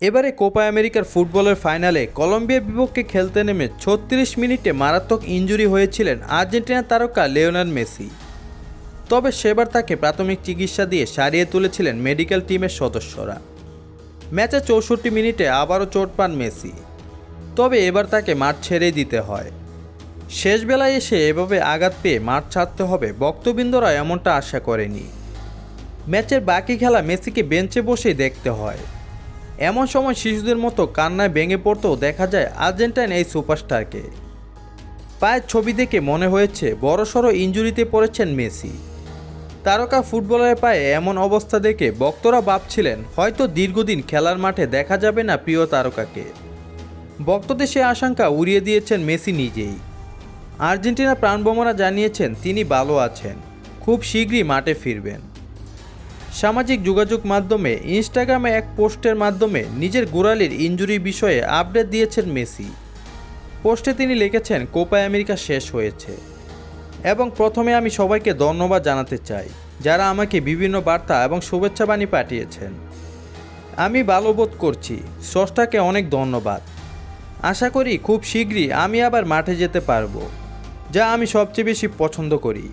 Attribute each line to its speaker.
Speaker 1: এবারে কোপা আমেরিকার ফুটবলের ফাইনালে কলম্বিয়ার বিপক্ষে খেলতে নেমে ছত্রিশ মিনিটে মারাত্মক ইনজুরি হয়েছিলেন আর্জেন্টিনা তারকা লিওনার মেসি। তবে সেবার তাকে প্রাথমিক চিকিৎসা দিয়ে সারিয়ে তুলেছিলেন মেডিকেল টিমের সদস্যরা। ম্যাচে চৌষট্টি মিনিটে আবারও চোট পান মেসি। তবে এবার তাকে মাঠ ছেড়ে দিতে হয়। শেষ বেলায় এসে এভাবে আঘাত পেয়ে মাঠ ছাড়তে হবে। বক্তবৃন্দরা এমনটা আশা করেনি। ম্যাচের বাকি খেলা মেসিকে বেঞ্চে বসেই দেখতে হয়। এমন সময় শিশুদের মতো কান্নায় ভেঙে পড়তেও দেখা যায় আর্জেন্টাইন এই সুপারস্টারকে। পায়ের ছবি দেখে মনে হয়েছে বড়সড় ইঞ্জুরিতে পড়েছেন মেসি। তারকা ফুটবলারের পায়ে এমন অবস্থা দেখে বক্তরা ভাবছিলেন, হয়তো দীর্ঘদিন খেলার মাঠে দেখা যাবে না প্রিয় তারকাকে। বক্তদের সে আশঙ্কা উড়িয়ে দিয়েছেন মেসি নিজেই। আর্জেন্টিনা প্রাণবমরা জানিয়েছেন তিনি ভালো আছেন। খুব শীঘ্রই মাঠে ফিরবেন। সামাজিক যোগাযোগ মাধ্যমে, ইনস্টাগ্রামে এক পোস্টের মাধ্যমে নিজের গোড়ালির ইঞ্জুরি বিষয়ে আপডেট দিয়েছেন মেসি। পোস্টে তিনি লিখেছেন, কোপা আমেরিকা শেষ হয়েছে। এবং, প্রথমে আমি সবাইকে ধন্যবাদ জানাতে চাই, যারা আমাকে বিভিন্ন বার্তা এবং শুভেচ্ছা বাণী পাঠিয়েছেন। আমি ভালো বোধ করছি, স্রষ্টাকে অনেক ধন্যবাদ। আশা করি খুব শীঘ্রই আমি আবার মাঠে যেতে পারব। যা আমি সবচেয়ে বেশি পছন্দ করি।